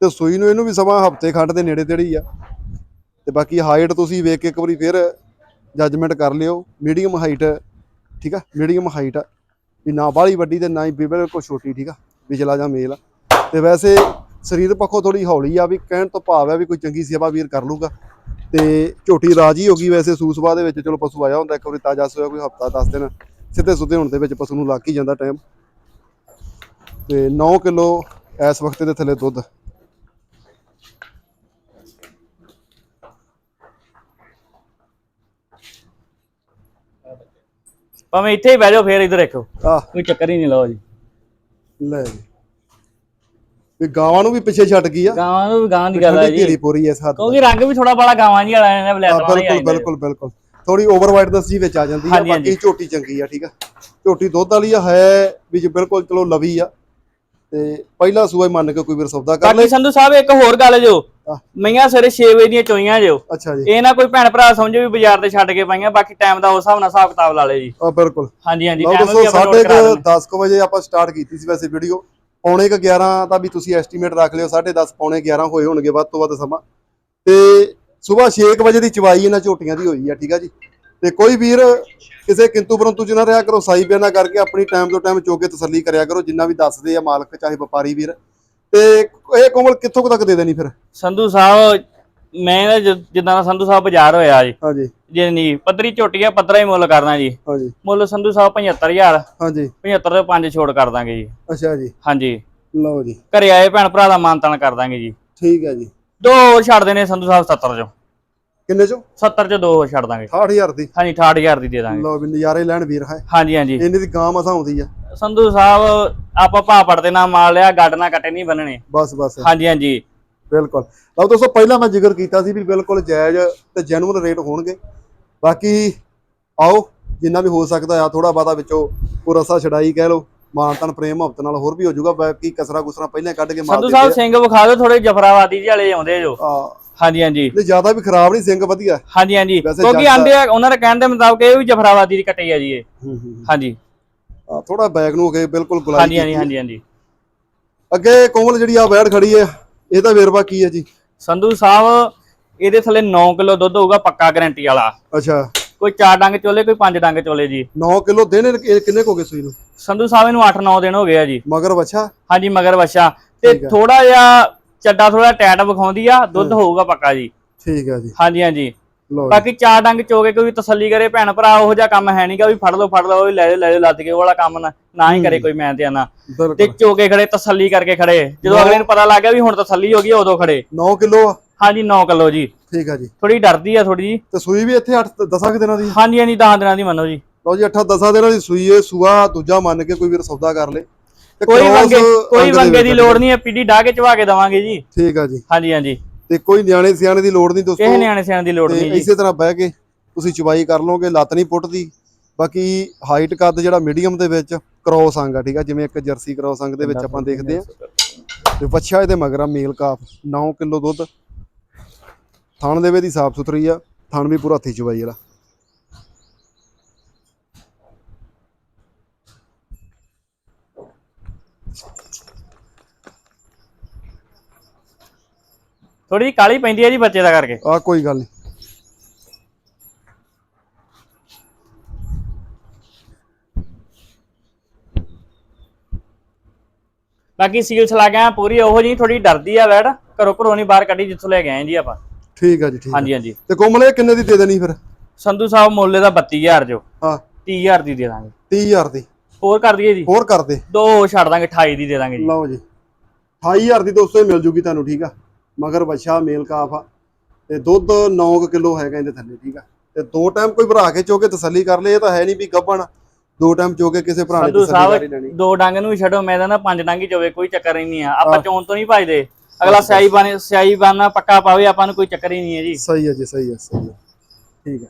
ਤੇ ਸੂਈ ਨੂੰ ਇਹਨੂੰ ਵੀ ਸਮਾਂ ਹਫ਼ਤੇ ਖੰਡ ਦੇ ਨੇੜੇ ਤੇੜੇ ਆ। ਤੇ ਬਾਕੀ ਹਾਈਟ ਤੁਸੀਂ ਵੇਖ ਕੇ ਇੱਕ ਵਾਰੀ ਫੇਰ ਜੱਜਮੈਂਟ ਕਰ ਲਿਓ। ਮੀਡੀਅਮ ਹਾਈਟ ਠੀਕ ਆ? ਮੀਡੀਅਮ ਹਾਈਟ ਆ। ਵੀ ਨਾ ਬਾਹਲੀ ਵੱਡੀ ਤੇ ਨਾ ਹੀ ਬਿਲਕੁਲ ਛੋਟੀ ਠੀਕ ਆ? ਵਿਚਲਾ ਜਾਂ ਮੇਲ ਆ। ਤੇ ਵੈਸੇ ਸਰੀਰ ਪੱਖੋਂ ਥੋੜੀ ਹੌਲੀ ਆ ਵੀ ਕਹਿਣ ਤੋਂ ਭਾਵ ਹੈ ਵੀ ਕੋਈ ਚੰਗੀ ਸੇਵਾ ਵੀਰ ਕਰ ਲੂਗਾ। ਤੇ ਝੋਟੀ ਰਾਜੀ ਹੋ ਗਈ ਵੈਸੇ ਸੂਸਵਾ ਦੇ ਵਿੱਚ ਚਲੋ ਪਸ਼ੂ ਆਇਆ ਹੁੰਦਾ ਇੱਕ ਵਾਰੀ ਤਾਜ਼ਾ ਸੋਇਆ ਕੋਈ ਹਫਤਾ 10 ਦਿਨ ਸਿੱਧੇ ਸੁੱਧੇ ਹੋਣ ਦੇ ਵਿੱਚ ਪਸ਼ੂ ਨੂੰ ਲੱਗ ਹੀ ਜਾਂਦਾ ਟਾਈਮ ਤੇ 9 ਕਿਲੋ ਇਸ ਵਕਤ ਦੇ ਥੱਲੇ ਦੁੱਧ। ਭਾਵੇਂ ਇੱਥੇ ਹੀ ਬਹਿ ਜਾਓ ਫੇਰ ਇੱਧਰ ਦੇਖੋ। ਕੋਈ ਚੱਕਰ ਹੀ ਨਹੀਂ ਲਓ ਜੀ। ਲੈ ਜੀ। ਵੀ ਗਾਵਾਂ ਨੂੰ ਵੀ ਪਿੱਛੇ ਛੱਡ ਗਈ ਆ। ਗਾਵਾਂ ਨੂੰ ਵੀ ਗਾਂ ਦੀ ਗੱਲ ਜੀ। ਪੂਰੀ ਕਿਉਂਕਿ ਰੰਗ ਵੀ ਥੋੜਾ ਬੜਾ ਗਾਵਾਂ ਜੀ ਵਾਲਾ ਨੇ ਬਲੈਕ ਵਾਲਾ ਬਿਲਕੁਲ ਬਿਲਕੁਲ ਬਿਲਕੁਲ। ਥੋੜੀ ਓਵਰ ਵਾਈਟਨੈਸ ਜੀ ਵਿੱਚ ਆ ਜਾਂਦੀ ਆ ਬਾਕੀ ਝੋਟੀ ਚੰਗੀ ਆ ਠੀਕ ਆ। ਝੋਟੀ ਦੁੱਧ ਵਾਲੀ ਆ ਹੈ ਵੀ ਜੇ ਬਿਲਕੁਲ ਚਲੋ ਲਵੀ ਆ। ਤੇ ਪਹਿਲਾ ਸੂਆ ਮੰਨ ਕੇ ਕੋਈ ਵੀਰ ਸੌਦਾ ਕਰ ਲੈ ਬਾਕੀ ਸੰਧੂ ਸਾਹਿਬ ਇੱਕ ਹੋਰ ਗੱਲ ਜੋ। ਮਈਆਂ ਸਵੇਰੇ 6 ਵਜੇ ਦੀਆਂ ਚੋਈਆਂ ਜੋ। ਅੱਛਾ ਜੀ। ਇਹ ਨਾ ਕੋਈ ਭੈਣ ਭਰਾ ਸਮਝੋ ਵੀ ਬਾਜ਼ਾਰ ਤੇ ਛੱਡ ਕੇ ਪਾਈਆਂ ਬਾਕੀ ਟਾਈਮ ਦਾ ਉਸ ਹਿਸਾਬ ਨਾਲ ਹਿਸਾਬ ਕਿਤਾਬ ਲਾ ਲੇ ਜੀ। ਆ ਬਿਲਕੁਲ। ਹਾਂਜੀ ਹਾਂਜੀ ਟਾਈਮ ਵੀ ਆਪਾਂ ਸਾਢੇ note ਕਰਾ ਦਿੰਦੇ। 10 ਵਜੇ ਆਪਾਂ ਸਟਾਰਟ ਕੀਤੀ ਸੀ ਵੈਸੇ ਵੀਡੀਓ ਪੌਣੇ ਕੁ 11 ਦਾ ਵੀ ਤੁਸੀਂ ਐਸਟੀਮੇਟ ਰੱਖ ਲਿਓ 10:30 ਪੌਣੇ 11 ਹੋਏ ਹੋਣਗੇ ਵੱਧ ਤੋਂ ਵੱਧ ਸਮਾਂ। ਤੇ ਸਵੇਰ 6 ਵਜੇ ਦੀ ਚਵਾਈ ਇਹਨਾਂ ਝੋਟੀਆਂ ਦੀ ਹੋਈ ਆ ਠੀਕ ਆ ਜੀ। ਤੇ ਕੋਈ ਵੀਰ ਕਿਸੇ ਕਿੰਤੂ ਪਰੰਤੂ ਚ ਨਾ ਰਿਹਾ ਕਰੋ ਸਾਈ ਬਿਆਨਾ ਕਰਕੇ ਆਪਣੀ ਟਾਈਮ ਤੋਂ ਟਾਈਮ ਚੋਕੇ ਤਸੱਲੀ ਕਰਿਆ ਕਰੋ ਜਿੰਨਾ ਵੀ ਦੱਸਦੇ ਆ ਮਾਲਕ ਚਾਹੇ ਵਪਾਰੀ ਵੀਰ। ਤੇ ਇਹ ਕੋਮਲ ਕਿੱਥੋਂ ਤੱਕ ਦੇ ਦੇਣੀ ਫਿਰ? ਸੰਧੂ ਸਾਹਿਬ ਮੈਂ ਜਿੱਦਾਂ ਦਾ ਸੰਧੂ ਸਾਹਿਬ ਬਾਜ਼ਾਰ ਹੋਇਆ ਜੀ ਹਾਂਜੀ। ਜੇ ਨਹੀਂ ਪੱਧਰੀ ਝੋਟੀ ਆ ਪੱਧਰਾ ਹੀ ਮੁੱਲ ਕਰਨਾ ਜੀ। ਹਾਂਜੀ। ਮੁੱਲ ਸੰਧੂ ਸਾਹਿਬ 75000 ਹਾਂਜੀ। 75 ਤੋਂ 5 ਛੋੜ ਕਰ ਦਾਂਗੇ ਜੀ। ਅੱਛਾ ਜੀ। ਹਾਂਜੀ। ਲਓ ਜੀ। ਘਰੇ ਆਏ ਭੈਣ ਭਰਾ ਦਾ ਮਾਨਤਾਨ ਕਰ ਦਾਂਗੇ ਜੀ। ਠੀਕ ਹੈ ਜੀ। ਦੋ ਹੋਰ ਛੱਡ ਦੇਣੇ ਸੰਧੂ ਸਾਹਿਬ 70 ਚੋਂ। ਕਿੰਨੇ ਚੋਂ? 70 ਚ ਦੋ ਛੱਡ ਦਾਂਗੇ। 68000 ਦੀ। ਹਾਂਜੀ 68000 ਦੀ ਦੇ ਦਾਂਗੇ। ਲਓ ਵੀ ਨਜ਼ਾਰੇ ਲੈਣ ਵੀਰ ਹੈ। ਹਾਂਜੀ ਹਾਂਜੀ। ਇੰਨੀ ਦੀ ਗਾਂ ਮਸਾਂ ਆਉਂਦੀ ਆ। ਸੰਧੂ ਸਾਹਿਬ ਆਪਾਂ ਭਾਪੜ ਦੇ ਨਾਲ ਮਾਰ ਲਿਆ ਗੱਡ ਨਾ ਕੱਟੇ ਨਹੀਂ ਬੰਨਣੇ। ਬਸ ਬਸ। ਹਾਂਜੀ ਹਾਂਜੀ। ਬਿਲਕੁਲ। ਲਓ ਦੋਸਤੋ ਪਹਿਲਾਂ ਮੈਂ ਜ਼ਿਕਰ ਕੀਤਾ ਸੀ ਵੀ ਬਿਲਕੁਲ ਜਾਇਜ਼ ਤੇ ਜੈਨੂਇਨ ਰੇਟ ਹੋਣਗੇ। ਬਾਕੀ ਆਓ ਜਿੰਨਾ ਵੀ ਹੋ ਸਕਦਾ ਆ ਥੋੜਾ ਬਾਤਾ ਵਿੱਚੋਂ ਉਹ ਰਸਾ ਛਡਾਈ ਕਹਿ ਲਓ ਮਾਨਤਨ ਪ੍ਰੇਮ ਹਫਤ ਨਾਲ ਹੋਰ ਵੀ ਹੋ ਜਾਊਗਾ। ਬਾਕੀ ਕਸਰਾ ਕੁਸਰਾ ਪਹਿਲਾਂ ਕੱਢ ਕੇ ਮਾਰ ਸੰਧੂ ਸਾਹਿਬ ਸਿੰਘ ਵਿਖਾ ਦਿਓ ਥੋੜੇ ਜਫਰਾਬਾਦੀ ਜਿਹੇ ਵਾਲੇ ਆਉਂਦੇ ਜੋ। ਹਾਂਜੀ ਹਾਂਜੀ। ਨਹੀਂ ਜ਼ਿਆਦਾ ਵੀ ਖਰਾਬ ਨਹੀਂ ਸਿੰਘ ਵਧੀਆ। ਹਾਂਜੀ ਹਾਂਜੀ। ਕਿਉਂਕਿ ਆਂਦੇ ਆ ਉਹਨਾਂ ਦੇ ਕਹਿਣ ਦੇ ਮੁਤਾਬਕ ਇਹ ਵੀ ਜਫਰਾਬਾਦੀ ਦੀ ਕੱਟੀ ਆ ਜੀ ਇਹ। ਹਾਂਜੀ। ਥੋੜਾ ਬੈਗ ਨੂੰ ਹੋ ਕੇ ਬਿਲਕੁਲ ਗੁਲਾਈ ਹਾਂਜੀ ਹਾਂਜੀ। ਹਾਂਜੀ ਹਾਂਜੀ। ਅੱਗੇ ਕੋਮਲ ਜਿਹੜੀ ਆ ਬੈਠ ਖੜੀ ਹੈ। ਇਹਦਾ ਵੇਰਵਾ ਕੀ ਹੈ ਜੀ? ਸੰਧੂ ਸਾਹਿਬ ਇਹਦੇ ਥੱਲੇ 9 ਕਿਲੋ ਦੁੱਧ ਹੋਊਗਾ ਪੱਕਾ ਗਾਰੰਟੀ ਵਾਲਾ। ਅੱਛਾ। ਕੋਈ 4 ਡੰਗ ਚੋਲੇ ਕੋਈ 5 ਡੰਗ ਚੋਲੇ ਜੀ। 9 ਕਿਲੋ ਇਹ ਕਿੰਨੇ ਕੁ ਹੋ ਗਏ ਸੂਈ ਨੂੰ? ਸੰਧੂ ਸਾਹਿਬ ਇਹਨੂੰ 8-9 ਦਿਨ ਹੋ ਗਏ ਆ ਜੀ। ਮਗਰ ਵੱਛਾ? ਹਾਂਜੀ ਮਗਰ ਵਛਾ। ਤੇ ਆ। ਥੋੜਾ ਜਿਹਾ ਚੱਡਾ ਥੋੜਾ ਟੈਟ ਵਿਖਾਉਂਦੀ ਆ ਦੁੱਧ ਹੋਊਗਾ ਪੱਕਾ ਜੀ। ਠੀਕ ਹੈ ਜੀ। ਹਾਂਜੀ ਹਾਂਜੀ। ਲਓ। ਬਾਕੀ ਚਾਰ ਡੰਗ ਚੋਕੇ ਕੋਈ ਤਸੱਲੀ ਕਰੇ ਭੈਣ ਭਰਾ ਉਹੋ ਜਿਹਾ ਕੰਮ ਹੈ ਨਹੀਂਗਾ ਵੀ ਫੜ ਲਓ ਫੜ ਲਓ ਲੈ ਜਾਓ, ਲੈ ਲੱਦ ਕੇ ਉਹ ਵਾਲਾ ਕੰਮ ਨਾ ਨਾ ਹੀ ਕਰੇ ਕੋਈ ਮੈਂ ਤੇ ਆਨਾ। ਤੇ ਚੋਕੇ ਖੜੇ ਤਸੱਲੀ ਕਰਕੇ ਖੜੇ। ਜਦੋਂ ਅਗਲੇ ਨੂੰ ਪਤਾ ਲੱਗ ਗਿਆ ਵੀ ਹੁਣ ਤਸੱਲੀ ਹੋ ਗਈ ਆ, ਉਦੋਂ ਖੜੇ। 9 ਕਿਲੋ ਆ? ਹਾਂਜੀ 9 ਕਿਲੋ ਜੀ। ਠੀਕ ਹੈ ਜੀ। ਥੋੜੀ ਡਰਦੀ ਆ ਥੋੜੀ ਜੀ। ਤੇ ਸੂਈ ਵੀ ਇੱਥੇ 8 10 ਕੁ ਦਿਨਾਂ ਦੀ? ਹਾਂਜੀ ਹਾਂਜੀ 10 ਦਿਨਾਂ ਦੀ ਮੰਨੋ ਜੀ। ਲਓ ਜੀ 8 10 ਦਿਨਾਂ ਦੀ ਸੂਈ ਹੈ ਸੂਆ ਦੂਜਾ ਮੰਨ ਕੇ ਕੋਈ ਵੀਰ ਸੌਦਾ ਕਰ ਲੇ। ਕੋਈ ਵੰਗੇ ਕੋਈ ਵੰਗੇ ਦੀ ਲੋੜ ਨਹੀਂ ਹੈ ਪੀੜੀ ਢਾ ਕੇ ਚਵਾ ਕੇ ਦਵਾਂਗੇ ਜੀ। ਠੀਕ ਆ ਜੀ। ਹਾਂਜੀ ਹਾਂਜੀ। ਤੇ ਕੋਈ ਨਿਆਣੇ ਸਿਆਣੇ ਦੀ ਲੋੜ ਨਹੀਂ ਦੋਸਤੋ। ਕਿਸੇ ਨਿਆਣੇ ਸਿਆਣੇ ਦੀ ਲੋੜ ਨਹੀਂ ਜੀ। ਇਸੇ ਤਰ੍ਹਾਂ ਬਹਿ ਕੇ ਤੁਸੀਂ ਚਵਾਈ ਕਰ ਲਓਗੇ ਲੱਤ ਨਹੀਂ ਪੁੱਟਦੀ। ਬਾਕੀ ਹਾਈਟ ਕੱਦ ਜਿਹੜਾ ਮੀਡੀਅਮ ਦੇ ਵਿੱਚ ਕ੍ਰੋਸ ਅੰਗ ਆ ਠੀਕ ਆ? ਜਿਵੇਂ ਇੱਕ ਜਰਸੀ ਕ੍ਰੋਸ ਅੰਗ ਦੇ ਵਿੱਚ ਆਪਾਂ ਦੇਖਦੇ ਆ। ਤੇ ਬੱਚਾ ਇਹਦੇ ਮਗਰ ਆ ਮੇਲ ਕਾਫ 9 ਕਿਲੋ ਦੁੱਧ। ਥਣ ਦੇ ਵੇ ਦੀ ਸਾਫ਼ ਸੁਥਰੀ ਆ ਥਣ ਵੀ ਪੂਰਾ ਹੱਥੀ ਚਵਾਈ ਵਾਲਾ। ਥੋੜੀ ਜਿਹੀ ਕਾਲੀ ਪੈਂਦੀ ਹੈ ਜੀ ਬੱਚੇ ਦਾ ਕਰਕੇ। ਆ ਕੋਈ ਗੱਲ ਨਹੀਂ। ਬਾਕੀ ਸੀਲ ਸਲਾ ਗਿਆ ਪੂਰੀ ਉਹੋ ਜੀ ਥੋੜੀ ਡਰਦੀ ਆ ਵੈੜ ਘਰੋਂ ਘਰੋਂ ਨਹੀਂ ਬਾਹਰ ਕੱਢੀ ਜਿੱਥੋਂ ਲੈ ਕੇ ਆਏ ਜੀ ਆਪਾਂ। ਠੀਕ ਆ ਜੀ ਠੀਕ ਆ। ਹਾਂਜੀ ਹਾਂਜੀ। ਤੇ ਕੋਮਲ ਕਿੰਨੇ ਦੀ ਦੇ ਦੇਣੀ ਫਿਰ? ਸੰਧੂ ਸਾਹਿਬ ਮੁੱਲ ਦਾ 32000 ਜੋ ਹਾਂ। 30000 ਦੀ ਦੇ ਦਾਂਗੇ। 30000 ਦੀ। ਹੋਰ ਕਰ ਦਈਏ ਜੀ। ਹੋਰ ਕਰ ਦੇ। ਦੋ ਛੱਡ ਦਾਂਗੇ 28 ਦੀ ਦੇ ਦਾਂਗੇ ਜੀ। ਲਓ ਜੀ। 28000 ਦੀ ਦੋਸਤੋ ਇਹ ਮਿਲ ਜੂਗੀ ਤੁਹਾਨੂੰ ਠੀਕ ਆ। ਮਗਰ ਬੱਛਾ ਮੇਲ ਕਾਫ ਆ। ਤੇ ਦੁੱਧ 9 ਕਿਲੋ ਹੈਗਾ ਇਹਦੇ ਥੱਲੇ ਠੀਕ ਆ। ਤੇ ਦੋ ਟਾਈਮ ਕੋਈ ਭਰਾ ਕੇ ਚੋ ਕੇ ਤਸੱਲੀ ਕਰ ਲੇ ਇਹ ਤਾਂ ਹੈ ਨਹੀਂ ਵੀ ਗੱਭਣ। ਦੋ ਟਾਈਮ ਚੋ ਕੇ ਕਿਸੇ ਭਰਾ ਨੇ ਤਸੱਲੀ ਕਰੀ ਲੈਣੀ। ਦੋ ਡੰਗ ਨੂੰ ਛੱਡੋ ਮੈਂ ਤਾਂ ਨਾ ਪੰਜ ਡੰਗ ਹੀ ਚੋਵੇ ਕੋਈ ਚੱਕਰ ਹੀ ਨਹੀਂ ਆ। ਆਪਾਂ ਚੋਣ ਤੋਂ ਨਹੀਂ ਭਜਦੇ। ਅਗਲਾ ਸਿਆਈ ਬਾਨੇ ਸਿਆਈ ਬਾਨਾ ਪੱਕਾ ਪਾਵੇ ਆਪਾਂ ਨੂੰ ਕੋਈ ਚੱਕਰ ਹੀ ਨਹੀਂ ਹੈ ਜੀ। ਸਹੀ ਹੈ ਜੀ ਸਹੀ ਹੈ ਸਹੀ ਹੈ। ਠੀਕ ਹੈ।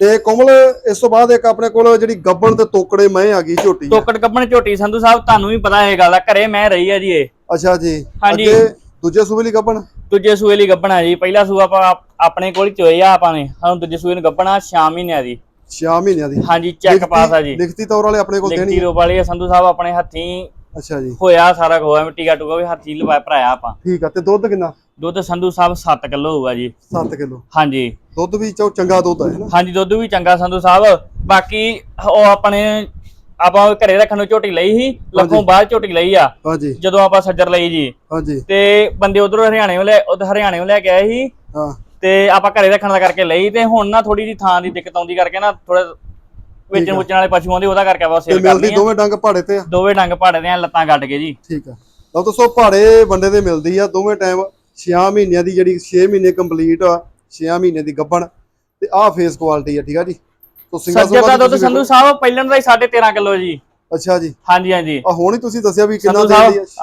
ਤੇ ਕੋਮਲ ਇਸ ਤੋਂ ਬਾਅਦ ਇੱਕ ਆਪਣੇ ਕੋਲ ਜਿਹੜੀ ਗੱਬਣ ਤੇ ਤੋਕੜੇ ਮੈਂ ਆ ਗਈ ਝੋਟੀ। ਟੋਕੜ ਕੱਪਣ ਝੋਟੀ ਸੰਧੂ ਸਾਹਿਬ ਤੁਹਾਨੂੰ ਵੀ ਪਤਾ ਇਹ ਗੱਲ ਆ ਘਰੇ ਮੈਂ ਰਹੀ ਆ ਜੀ ਇਹ। ਅੱਛਾ ਜੀ। ਹਾਂਜੀ। ਅੱਗੇ ਦੂਜੇ ਸੂਬੇ ਲਈ ਗੱਬਣ ਦੂਜੇ ਸੂਏ ਲਈ ਗੱਬਣਾ ਜੀ। ਪਹਿਲਾ ਸੂਆ ਆਪਾਂ ਆਪ- ਆਪਣੇ ਕੋਲ ਹੀ ਚੋਏ ਆ ਆਪਾਂ ਨੇ। ਸਾਨੂੰ ਦੂਜੇ ਸੂਏ ਨੂੰ ਗੱਬਣਾ 6 ਮਹੀਨਿਆਂ ਦੀ। 6 ਮਹੀਨਿਆਂ ਦੀ। ਹਾਂਜੀ ਚੈੱਕ ਲਿਖਤੀ- ਪਾਸ ਆ ਜੀ। ਲਿਖਤੀ ਤੌਰ ਵਾਲੇ ਆਪਣੇ ਕੋਲ ਲਿਖਤੀ ਦੇਣੀ ਰੂਪ ਵਾਲੀ ਆ। ਸੰਧੂ ਸਾਹਿਬ ਆਪਣੇ ਹੱਥੀਂ ਅੱਛਾ ਜੀ। ਹੋਇਆ ਸਾਰਾ ਹੋਇਆ ਮਿੱਟੀ ਟੂਕਾ ਵੀ ਹੱਥੀਂ ਲਵਾਇਆ ਭਰਾਇਆ ਆਪਾਂ। ਠੀਕ ਆ ਤੇ ਦੁੱਧ ਕਿੰਨਾ? ਦੁੱਧ ਸੰਧੂ ਸਾਹਿਬ 7 ਕਿਲੋ ਹੋਊਗਾ ਜੀ। 7 ਕਿਲੋ। ਹਾਂਜੀ। ਦੁੱਧ ਵੀ ਚੋ ਚੰਗਾ ਦੁੱਧ ਹੈ ਨਾ? ਹਾਂਜੀ ਦੁੱਧ ਵੀ ਚੰਗਾ ਸੰਧੂ ਸਾਹਿਬ। ਬਾਕੀ ਉਹ ਆਪਣੇ ਆਪਾਂ ਘਰੇ ਰੱਖਣ ਨੂੰ ਝੋਟੀ ਲਈ ਸੀ ਲੱਖੋਂ ਬਾਅਦ ਝੋਟੀ ਲਈ ਆ ਹਾਂਜੀ। ਜਦੋਂ ਆਪਾਂ ਸੱਜਰ ਲਈ ਜੀ। ਹਾਂਜੀ। ਤੇ ਬੰਦੇ ਉਧਰੋਂ ਹਰਿਆਣੇ ਲੈ ਉਧਰ ਹਰਿਆਣੇ ਲੈ ਕੇ ਆਏ ਸੀ। ਹਾਂ। ਤੇ ਆਪਾਂ ਘਰੇ ਰੱਖਣ ਦਾ ਕਰਕੇ ਲਈ ਤੇ ਹੁਣ ਨਾ ਥੋੜੀ ਜੀ ਥਾਂ ਦੀ ਦਿੱਕਤ ਆਉਂਦੀ ਕਰਕੇ ਨਾ ਥੋੜਾ ਵੇਚਣ ਵੁਚਣ ਵਾਲੇ ਪਸ਼ੂ ਆਉਂਦੇ ਉਹਦਾ ਕਰਕੇ ਆਪਾਂ ਸੇਲ ਕਰਨੀ ਆ। ਦੋਵੇਂ ਡੰਗ ਪਹਾੜੇ ਤੇ ਆ। ਦੋਵੇਂ ਡੰਗ ਪਾੜੇ ਦੇ ਆ ਲੱਤਾਂ ਗੱਡ ਕੇ ਜੀ। ਠੀਕ ਆ। ਲਓ ਦੋਸਤੋ ਪਹਾੜੇ ਬੰਦੇ ਦੇ ਮਿਲਦੀ ਆ ਦੋਵੇਂ ਟਾਈਮ 6 ਮਹੀਨਿਆਂ ਦੀ ਜਿਹੜੀ 6 ਮਹੀਨੇ ਕੰਪਲੀਟ ਆ 6 ਮਹੀਨੇ ਦੀ ਗੱਬਣ ਤੇ ਆਹ ਫੇਸ ਕੁਆਲਿਟੀ ਆ ਠੀਕ ਆ ਜੀ। ਤੋ ਸਿੰਗਲ ਸੱਜਰ ਦਾ ਦੁੱਧ ਸੰਧੂ ਸਾਹਿਬ ਪਹਿਲਣ ਦਾ ਹੀ 13.5 ਕਿਲੋ ਜੀ। ਅੱਛਾ ਜੀ। ਹਾਂਜੀ ਹਾਂਜੀ। ਆ ਹੁਣ ਹੀ ਤੁਸੀਂ ਦੱਸਿਆ ਵੀ ਕਿੰਨਾ ਦੇ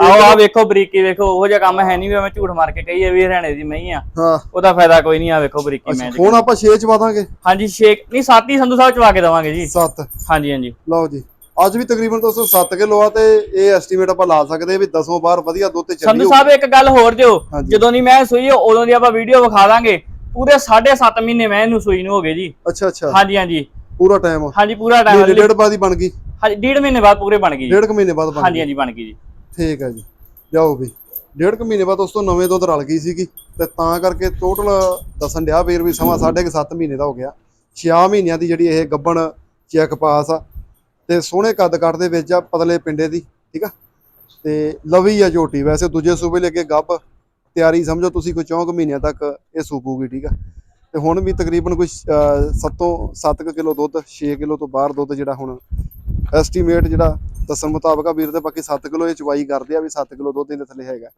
ਆਓ ਆ ਵੇਖੋ ਬਰੀਕੀ ਵੇਖੋ ਉਹੋ ਜਿਹਾ ਕੰਮ ਹੈ ਨਹੀਂ ਵੀ ਮੈਂ ਝੂਠ ਮਾਰ ਕੇ ਕਹੀਏ ਵੀ ਹਰਿਆਣੇ ਦੀ ਮਹੀਂ ਆ। ਹਾਂ। ਉਹਦਾ ਫਾਇਦਾ ਕੋਈ ਨਹੀਂ ਆ ਵੇਖੋ ਬਰੀਕੀ ਮੈਂ ਹੁਣ ਆਪਾਂ 6 ਚ ਪਾਵਾਂਗੇ ਹਾਂਜੀ ਛੇਕ ਨਹੀਂ ਸੱਤ ਹੀ ਸੰਧੂ ਸਾਹਿਬ ਚਵਾ ਕੇ ਦਵਾਂਗੇ ਜੀ। 7 ਹਾਂਜੀ ਹਾਂਜੀ। ਲਓ ਜੀ। ਅੱਜ ਵੀ ਤਕਰੀਬਨ ਦੋਸਤੋ 7 ਕਿਲੋ ਆ ਤੇ ਇਹ ਐਸਟੀਮੇਟ ਆਪਾਂ ਲਾ ਸਕਦੇ ਵੀ 10 ਬਾਰ ਵਧੀਆ ਦੁੱਧ ਤੇ ਚੱਲੀ ਸੰਧੂ ਸਾਹਿਬ ਇੱਕ ਗੱਲ ਹੋਰ ਦਿਓ। ਜਦੋਂ ਦੀ ਮੈਂ ਸੂਈ ਉਦੋਂ ਦੀ ਆਪਾਂ ਵੀਡੀਓ ਵਿਖਾ ਦਾਂਗੇ। ਪੂਰੇ 7.5 ਮਹੀਨੇ ਮੈਂ ਇਹਨੂੰ ਸੂਈ ਨੂੰ ਹੋ ਗਏ ਜੀ। ਅੱਛਾ ਅੱਛਾ। ਹਾਂਜੀ ਹਾਂਜੀ। ਪੂਰਾ ਟਾਈਮ ਹਾਂਜੀ ਪੂਰਾ ਟਾਈਮ ਡੇਢ ਬਾਅਦ ਹੀ ਬਣ ਗਈ। ਹਾਂਜੀ ਡੇਢ ਮਹੀਨੇ ਬਾਅਦ ਪੂਰੇ ਬਣ ਗਈ। ਜੀ ਡੇਢ ਕੁ ਮਹੀਨੇ ਬਾਅਦ ਬਣ ਹਾਂਜੀ ਗਈ। ਹਾਂਜੀ ਬਣ ਗਈ ਜੀ। ਠੀਕ ਹੈ ਜੀ। ਜਾਓ ਵੀ। ਡੇਢ ਕੁ ਮਹੀਨੇ ਬਾਅਦ ਉਸ ਤੋਂ ਨਵੇਂ ਦੁੱਧ ਰਲ ਗਈ ਸੀਗੀ। ਤੇ ਤਾਂ ਕਰਕੇ ਟੋਟਲ ਦੱਸਣ ਡਿਆ ਵੀਰ ਵੀ ਸਮਾਂ ਸਾਢੇ ਕੁ ਸੱਤ ਮਹੀਨੇ ਦਾ ਹੋ ਗਿਆ। 6 ਮਹੀਨਿਆਂ ਦੀ ਜਿਹੜੀ ਇਹ ਗੱਬਣ ਚੈੱਕ ਪਾਸ ਆ। ਤੇ ਸੋਹਣੇ ਕੱਦ ਕੱਟ ਦੇ ਵਿੱਚ ਆ ਪਤਲੇ ਪਿੰਡੇ ਦੀ ਠੀਕ ਆ? ਤੇ ਲਵੀ ਆ ਝੋਟੀ। ਵੈਸੇ ਦੂਜੇ ਸੂਬੇ ਲੈ ਕੇ ਗੱਬ। ਤਿਆਰੀ ਸਮਝੋ ਤੁਸੀਂ ਕੋਈ 4 ਮਹੀਨਿਆਂ ਤੱਕ ਇਹ ਸੂਪੂਗੀ ਠੀਕ ਆ? ਤੇ ਹੁਣ ਵੀ ਤਕਰੀਬਨ ਕੋਈ 7 ਤੋਂ 7 ਕਿਲੋ ਦੁੱਧ 6 ਕਿਲੋ ਤੋਂ ਬਾਹਰ ਦੁੱਧ ਜਿਹੜਾ ਹੁਣ ਐਸਟੀਮੇਟ ਜਿਹੜਾ ਦੱਸਣ ਮੁਤਾਬਕ ਆ ਵੀਰ ਦੇ ਬਾਕੀ 7 ਕਿਲੋ ਇਹ ਚਵਾਈ ਕਰਦੇ ਆ ਵੀ 7 ਕਿਲੋ ਦੁੱਧ ਇਹਦੇ ਥੱਲੇ ਹੈਗਾ।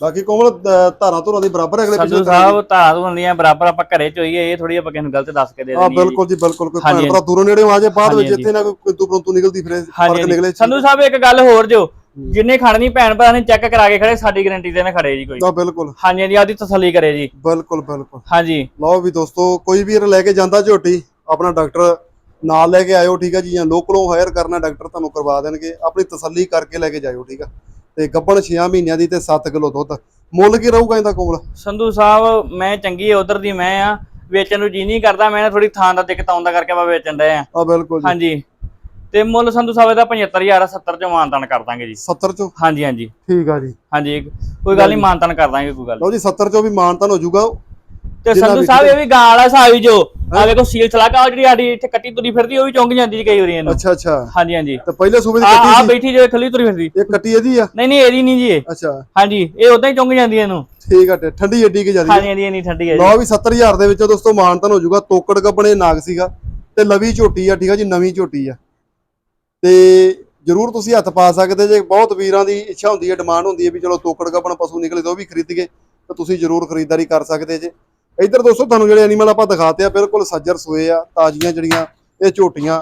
ਬਾਕੀ ਕੋਮਲ ਧਾਰਾਂ ਧੁਰਾਂ ਦੀ ਬਰਾਬਰ ਅਗਲੇ ਪਿਛਲੇ ਸਾਹਿਬ ਧਾਰ ਹੁੰਦੀਆਂ ਬਰਾਬਰ ਆਪਾਂ ਘਰੇ ਚੋਈਏ ਇਹ ਥੋੜੀ ਆਪਾਂ ਕਿਸੇ ਨੂੰ ਗਲਤ ਦੱਸ ਕੇ ਦੇ ਦੇਣੀ ਹੈ। ਬਿਲਕੁਲ ਜੀ ਬਿਲਕੁਲ ਕੋਈ ਭਰਾ ਦੂਰੋਂ ਨੇੜੇ ਆ ਜੇ ਬਾਅਦ ਵਿੱਚ ਇੱਥੇ ਨਾ ਕੋਈ ਕਿੰਤੂ ਪਰੰਤੂ ਨਿਕਲਦੀ ਫਿਰੇ ਫ਼ਰਕ ਨਿਕਲੇ। ਸੰਧੂ ਸਾਹਿਬ ਇੱਕ ਗੱਲ ਹੋਰ ਜੋ ਜਿੰਨੇ ਖੜਨੀ ਭੈਣ ਭਰਾ ਨੇ ਚੈੱਕ ਕਰਾ ਕੇ ਖੜੇ ਸਾਡੀ ਗਾਰੰਟੀ ਤੇ ਨਾ ਖੜੇ ਜੀ ਕੋਈ। ਤਾਂ ਬਿਲਕੁਲ। ਹਾਂਜੀ ਹਾਂਜੀ ਆਦੀ ਤਸੱਲੀ ਕਰੇ ਜੀ। ਬਿਲਕੁਲ ਬਿਲਕੁਲ। ਹਾਂਜੀ। ਲਓ ਵੀ ਦੋਸਤੋ ਕੋਈ ਵੀਰ ਲੈ ਕੇ ਜਾਂਦਾ ਝੋਟੀ ਆਪਣਾ ਡਾਕਟਰ ਨਾਲ ਲੈ ਕੇ ਆਇਓ ਠੀਕ ਆ ਜੀ ਜਾਂ ਲੋਕਲੋਂ ਹਾਇਰ ਕਰਨਾ ਡਾਕਟਰ ਤੁਹਾਨੂੰ ਕਰਵਾ ਦੇਣਗੇ ਆਪਣੀ ਤਸੱਲੀ ਕਰਕੇ ਲੈ ਕੇ ਜਾਇਓ ਠੀਕ ਆ। ਤੇ ਗੱਬਣ 6 ਮਹੀਨਿਆਂ ਦੀ ਤੇ 7 ਕਿਲੋ ਦੁੱਧ। ਮੁੱਲ ਕੀ ਰਹੂਗਾ ਇਹਦਾ ਕੋਮਲ? ਸੰਧੂ ਸਾਹਿਬ ਮੈਂ ਚੰਗੀ ਉਧਰ ਦੀ ਮੈਂ ਆ। ਵੇਚਣ ਨੂੰ ਜੀ ਨਹੀਂ ਕਰਦਾ ਮੈਂ ਥੋੜੀ ਥਾਂ ਦਾ ਦਿੱਕਤ ਆਉਂਦਾ ਕਰਕੇ ਮੈਂ ਵੇਚਣ ਡਿਆ ਆ। ਬਿਲਕੁਲ ਜੀ। ਹਾਂਜੀ। ਤੇ ਮੁੱਲ ਸੰਧੂ ਸਾਹਿਬ ਦਾ 75000 70 ਚ ਮਾਨਤਾਨ ਕਰ ਦਾਂਗੇ ਜੀ। 70 ਚੋਂ? ਹਾਂਜੀ ਹਾਂਜੀ। ਠੀਕ ਆ ਜੀ। ਹਾਂਜੀ ਕੋਈ ਗੱਲ ਨਹੀਂ ਮਾਨਤਾਨ ਕਰ ਦਾਂਗੇ ਕੋਈ ਗੱਲ। ਲਓ ਜੀ 70 ਚੋਂ ਵੀ ਮਾਨਤਨ ਹੋ ਜਾਊਗਾ। ਤੇ ਸੰਧੂ ਸਾਹਿਬ ਇਹ ਵੀ ਗਾਂ ਵਾਲਾ ਹਿਸਾਬ ਹੀ? ਜੋ ਆ ਵੇਖੋ ਸੀਲ ਉਹ ਜਿਹੜੀ ਸਾਡੀ ਇੱਥੇ ਕੱਟੀ ਤੁਰੀ ਫਿਰਦੀ ਉਹ ਵੀ ਚੌਂਕ ਜਾਂਦੀ ਜੀ ਕਈ ਵਾਰੀ ਇਹਨੂੰ। ਅੱਛਾ ਅੱਛਾ। ਹਾਂਜੀ ਹਾਂਜੀ। ਤੇ ਪਹਿਲੇ ਸੂਬੇ ਦੀ ਆ ਆ ਕੱਟੀ ਸੀ? ਬੈਠੀ ਜੋ ਖਲੀ ਤੁਰੀ ਫਿਰਦੀ। ਇਹ ਕੱਟੀ ਇਹਦੀ ਆ? ਨਹੀਂ ਨਹੀਂ ਇਹਦੀ ਨਹੀਂ ਜੀ ਇਹ। ਅੱਛਾ। ਹਾਂਜੀ ਇਹ ਉਦਾਂ ਹੀ ਚੌਂਕ ਜਾਂਦੀ ਇਹਨੂੰ। ਠੀਕ ਆ ਠੰਡੀ ਏਡੀ ਕਿ ਜਾਂਦੀ ਹਾਂਜੀ ਹਾਂਜੀ ਨਹੀਂ ਠੰਡੀ ਹੈ ਜੀ। ਲਓ ਵੀ 70000 ਦੇ ਵਿੱਚੋਂ ਦੋਸਤੋ ਮਾਨਤਨ ਹੋ ਜਾਊਗਾ। ਤੋਕੜ ਕੱਪਣੇ ਨਾਗ ਸੀਗਾ ਤੇ ਲਵੀ ਝੋਟੀ ਆ ਠੀਕ ਆ ਜੀ ਨਵੀਂ ਝੋਟੀ ਆ। ਤੇ ਜਰੂਰ ਤੁਸੀਂ ਹੱਥ ਪਾ ਸਕਦੇ ਜੇ ਬਹੁਤ ਵੀਰਾਂ ਦੀ ਇੱਛਾ ਹੁੰਦੀ ਹੈ ਡਿਮਾਂਡ ਹੁੰਦੀ ਹੈ ਵੀ ਚਲੋ ਤੋਕੜ ਕੱਪਣ ਪਸ਼ੂ ਨਿਕਲੇ ਤਾਂ ਉਹ ਵੀ ਖਰੀਦੀਏ ਤਾਂ ਤੁਸੀਂ ਜਰੂਰ ਖਰੀਦਦਾਰੀ ਕਰ ਸਕਦੇ ਜੇ। ਇੱਧਰ ਦੋਸਤੋ ਤੁਹਾਨੂੰ ਜਿਹੜੇ ਐਨੀਮਲ ਆਪਾਂ ਦਿਖਾਤੇ ਆ ਬਿਲਕੁਲ ਸੱਜਰ ਸੋਏ ਆ ਤਾਜ਼ੀਆਂ ਜਿਹੜੀਆਂ ਇਹ ਝੋਟੀਆਂ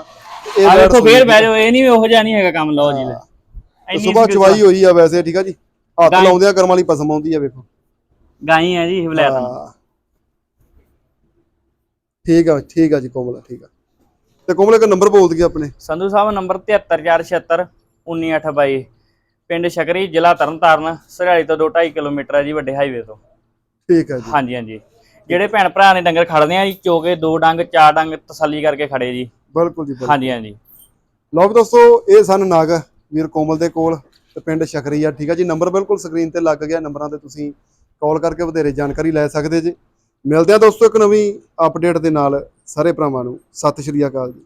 ਇਹ ਆ ਸੂਈ ਫੇਰ ਦੀ ਬਹਿ ਜਾਓ ਇਹ ਨਹੀਂ ਉਹੋ ਜਿਹਾ ਨਹੀਂ ਹੈਗਾ ਕੰਮ ਲਓ ਜੀ ਲੈ। speed ਚਵਾਈ ਹੋਈ ਆ ਵੈਸੇ ਠੀਕ ਆ ਜੀ? ਹੱਥ ਗਾਂ- ਲਾਉਂਦਿਆਂ ਕਰਮ ਵਾਲੀ ਪਸਮ ਆਉਂਦੀ ਆ ਵੇਖੋ। ਗਾਈ ਹੈ ਜੀ ਹਵਲੈਤ ਹਾਂ। ਠੀਕ ਆ ਠੀਕ ਆ ਜੀ ਕੋਮਲ ਠੀਕ ਆ। ਤੇ ਕੋਮਲ ਇੱਕ ਨੰਬਰ ਬੋਲ ਦਈਏ ਆਪਣੇ। ਸੰਧੂ ਸਾਹਿਬ ਨੰਬਰ 73476 19822 ਪਿੰਡ ਸ਼ਕਰੀ ਜ਼ਿਲ੍ਹਾ ਤਰਨਤਾਰਨ ਸਰਿਆਲੀ ਤੋਂ 2.5 ਕਿਲੋਮੀਟਰ ਹੈ ਜੀ ਵੱਡੇ ਹਾਈਵੇ ਤੋਂ। ਠੀਕ ਆ ਜੀ। ਹਾਂਜੀ ਹਾਂਜੀ। ਜਿਹੜੇ ਭੈਣ ਭਰਾ ਨੇ ਡੰਗਰ ਖੜਦੇ ਆ ਜੀ ਚੋਗੇ ਦੋ ਡੰਗ ਚਾਰ ਡੰਗ ਤਸੱਲੀ ਕਰਕੇ ਖੜੇ ਜੀ। ਬਿਲਕੁਲ ਜੀ ਬਿਲਕੁਲ। ਹਾਂਜੀ ਹਾਂਜੀ। ਲਓ ਵੀ ਦੋਸਤੋ ਇਹ ਸਨ ਨਾਗ ਵੀਰ ਕੋਮਲ ਦੇ ਕੋਲ ਤੇ ਪਿੰਡ ਸ਼ਕਰੀ ਆ ਠੀਕ ਆ ਜੀ ਨੰਬਰ ਬਿਲਕੁਲ ਸਕਰੀਨ ਤੇ ਲੱਗ ਗਿਆ ਨੰਬਰਾਂ ਤੇ ਤੁਸੀਂ ਕਾਲ ਕਰਕੇ ਵਧੇਰੇ ਜਾਣਕਾਰੀ ਲੈ ਸਕਦੇ ਜੀ। ਮਿਲਦੇ ਆ ਦੋਸਤੋ ਇੱਕ ਨਵੀਂ ਅਪਡੇਟ ਦੇ ਨਾਲ ਸਾਰੇ ਭਰਾਵਾਂ ਨੂੰ। ਸਤਿ ਸ਼੍ਰੀ ਅਕਾਲ ਜੀ।